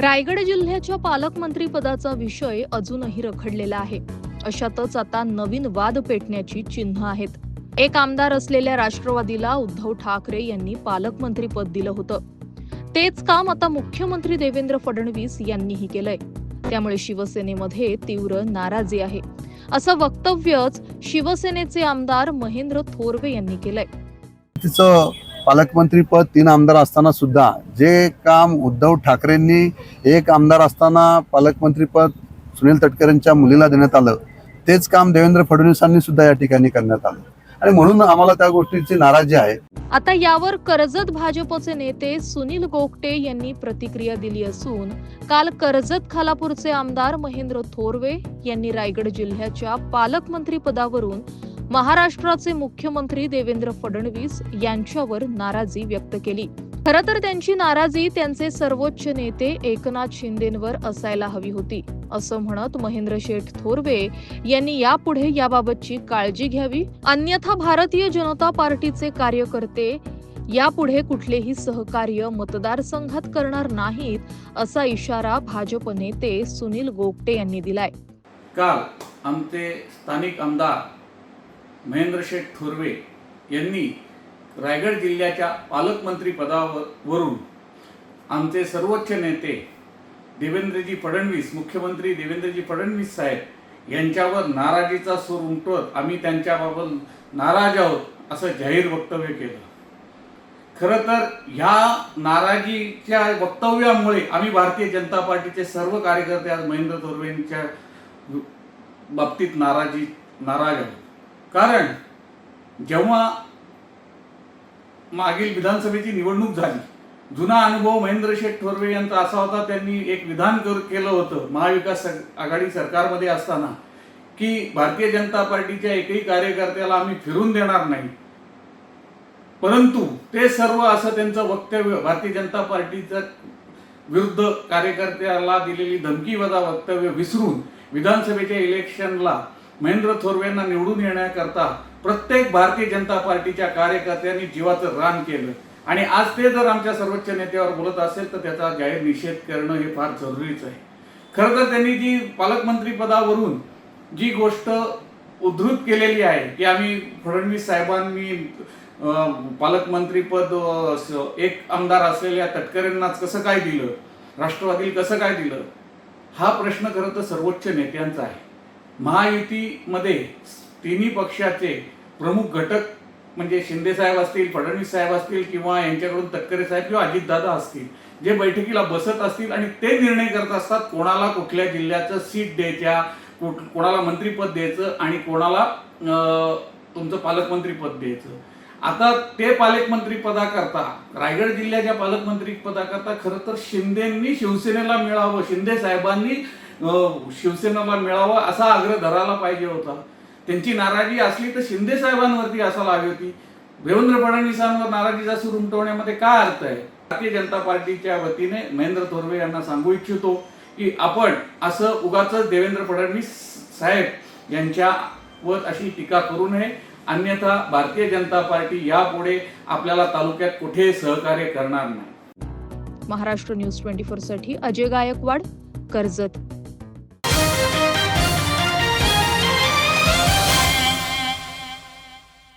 रायगड जिल्ह्याच्या पालकमंत्री पदाचा विषय अजूनही रखडलेला आहे. अशातच आता नवीन वाद पेटण्याची चिन्ह आहेत. एक आमदार असलेल्या राष्ट्रवादीला उद्धव ठाकरे यांनी पालकमंत्री पद दिलं होतं. तेच काम आता मुख्यमंत्री देवेंद्र फडणवीस यांनीही केलंय. त्यामुळे शिवसेनेमध्ये तीव्र नाराजी आहे. असं वक्तव्यच शिवसेनेचे आमदार महेंद्र थोरवे यांनी केलंय. तिचं पालकमंत्री पद तीन आमदार असताना सुद्धा जे काम उद्धव ठाकरेंनी एक आमदार असताना पालकमंत्री पद सुनील तटकरेंच्या मुलीला देण्यात आलं तेच काम देवेंद्र फडणवीसांनी सुद्धा या ठिकाणी करण्यात आलं. आणि म्हणून आम्हाला त्या गोष्टीची नाराजी आहे. आता यावर कर्जत भाजपचे नेते सुनील गोगटे यांनी प्रतिक्रिया दिली असून काल कर्जत खालापूरचे आमदार महेंद्र थोरवे यांनी रायगड जिल्ह्याच्या पालकमंत्री पदावरून महाराष्ट्राचे मुख्यमंत्री देवेंद्र फडणवीस यांच्यावर नाराजी व्यक्त केली. खरं तर त्यांची नाराजी त्यांचे सर्वोच्च नेते एकनाथ शिंदेंवर असायला हवी होती असं म्हणत महेंद्र शेठ थोरवे यांनी यापुढे याबाबतची काळजी घ्यावी. अन्यथा भारतीय जनता पार्टीचे कार्यकर्ते यापुढे कुठलेही सहकार्य मतदारसंघात करणार नाहीत असा इशारा भाजप नेते सुनील गोगटे यांनी दिलाय. काल आमचे स्थानिक आमदार महेंद्रशेठ थोरवे यांनी रायगड जिल्ह्याच्या पालकमंत्री पदावरून वरून आमचे सर्वोच्च नेते देवेंद्रजी फडणवीस मुख्यमंत्री देवेंद्रजी फडणवीस साहेब यांच्यावर नाराजीचा सूर उमटवत आम्ही त्यांच्याबाबत नाराज आहोत असं जाहीर वक्तव्य केलं. खरं तर ह्या नाराजीच्या वक्तव्यामुळे आम्ही भारतीय जनता पार्टीचे सर्व कार्यकर्ते आज महेंद्र थोरवेंच्या बाबतीत नाराजी नाराज आहोत. कारण जेव्हा मागील विधानसभेची निवडणूक झाली जुना अनुभव महेंद्र शेठ थोरवे यांचा असा होता त्यांनी एक विधान कर केलं होतं महाविकास आघाडी सरकारमध्ये असताना की भारतीय जनता पार्टीच्या एकही कार्यकर्त्याला आम्ही फिरून देणार नाही. परंतु ते सर्व असं त्यांचं वक्तव्य भारतीय जनता पार्टीचं विरुद्ध कार्यकर्त्याला दिलेली धमकी वजा वक्तव्य विसरून विधानसभेच्या इलेक्शनला महेंद्र थोरवेंना निवडून येण्याकरता प्रत्येक भारतीय जनता पार्टीच्या कार्यकर्त्यांनी जीवाचं रान केलं. आणि आज ते जर आमच्या सर्वोच्च नेत्यावर बोलत असेल तर त्याचा जाहीर निषेध करणं हे फार जरुरीच आहे. खरं तर त्यांनी जी पालकमंत्री पदावरून जी गोष्ट उद्धृत केलेली आहे की आम्ही फडणवीस साहेबांनी पालकमंत्रीपद एक आमदार असलेल्या तटकरेंनाच कसं काय दिलं? राष्ट्रवादी कसं काय दिलं? हा प्रश्न खरं तर सर्वोच्च नेत्यांचा आहे. महायुतीमध्ये तिन्ही पक्षाचे प्रमुख घटक म्हणजे शिंदे साहेब असतील फडणवीस साहेब असतील किंवा यांच्याकडून तटकरे साहेब किंवा अजितदादा असतील जे बैठकीला बसत असतील आणि ते निर्णय करत असतात कोणाला कुठल्या जिल्ह्याचं सीट द्यायच्या कुठ- कोणाला मंत्रीपद द्यायचं आणि कोणाला तुमचं पालकमंत्री पद द्यायचं. आता ते पालकमंत्री पदाकरता रायगड जिल्ह्याच्या पालकमंत्री पदाकरता खरं तर शिंदेंनी शिवसेनेला मिळावं शिंदे साहेबांनी शिवसेनेला मिळावं असा आग्रह धरायला पाहिजे होता. त्यांची नाराजी असली तर शिंदे साहेबांवरती असायला हवी होती. देवेंद्र फडणवीसांवर नाराजीचा सूर उमटवण्यामध्ये काय अर्थ आहे? भारतीय जनता पार्टीच्या वतीने महेंद्र थोरवे यांना सांगू इच्छितो की आपण असं उगाच देवेंद्र फडणवीस साहेब यांच्या वर अशी टीका करू नये. अन्यथा भारतीय जनता पार्टी यापुढे आपल्याला तालुक्यात कुठे सहकार्य करणार नाही. महाराष्ट्र न्यूज ट्वेंटी फोरसाठी अजय गायकवाड कर्जत.